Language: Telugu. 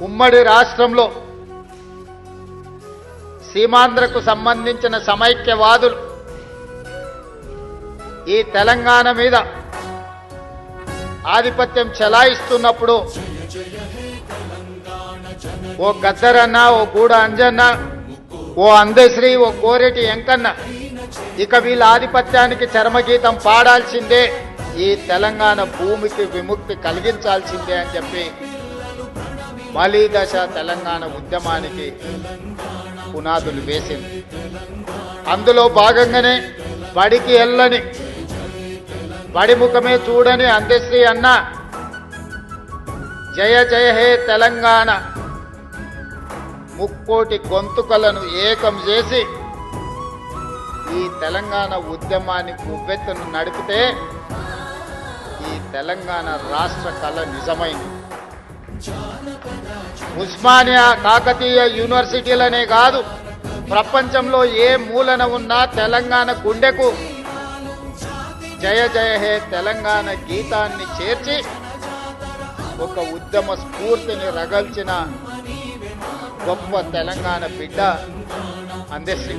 ఉమ్మడి రాష్ట్రంలో సీమాంధ్రకు సంబంధించిన సమైక్యవాదులు ఈ తెలంగాణ మీద ఆధిపత్యం చెలాయిస్తున్నప్పుడు ఓ గద్దరన్న ఓ గూడ అంజన్న ఓ అందశ్రీ ఓ కోరెటి ఎంకన్న ఇక వీళ్ళ ఆధిపత్యానికి చరమగీతం పాడాల్సిందే ఈ తెలంగాణ భూమికి విముక్తి కలిగించాల్సిందే అని చెప్పి మలీ దశ తెలంగాణ ఉద్యమానికి పునాదులు వేసింది. అందులో భాగంగానే బడికి వెళ్ళని బడి ముఖమే చూడని అందశ్రీ అన్న జయ జయ హే తెలంగాణ ముక్కోటి గొంతుకలను ఏకం చేసి ఈ తెలంగాణ ఉద్యమాన్ని ఉవ్వెత్తును నడిపితే ఈ తెలంగాణ రాష్ట్ర కళ నిజమైంది. ఉస్మానియా కాకతీయ యూనివర్సిటీలనే కాదు ప్రపంచంలో ఏ మూలన ఉన్నా తెలంగాణ గుండెకు. జయ జయ హే తెలంగాణ గీతాన్ని చేర్చి ఒక ఉద్యమ స్ఫూర్తిని రగల్చిన గొప్ప తెలంగాణ బిడ్డ అందశ్రీ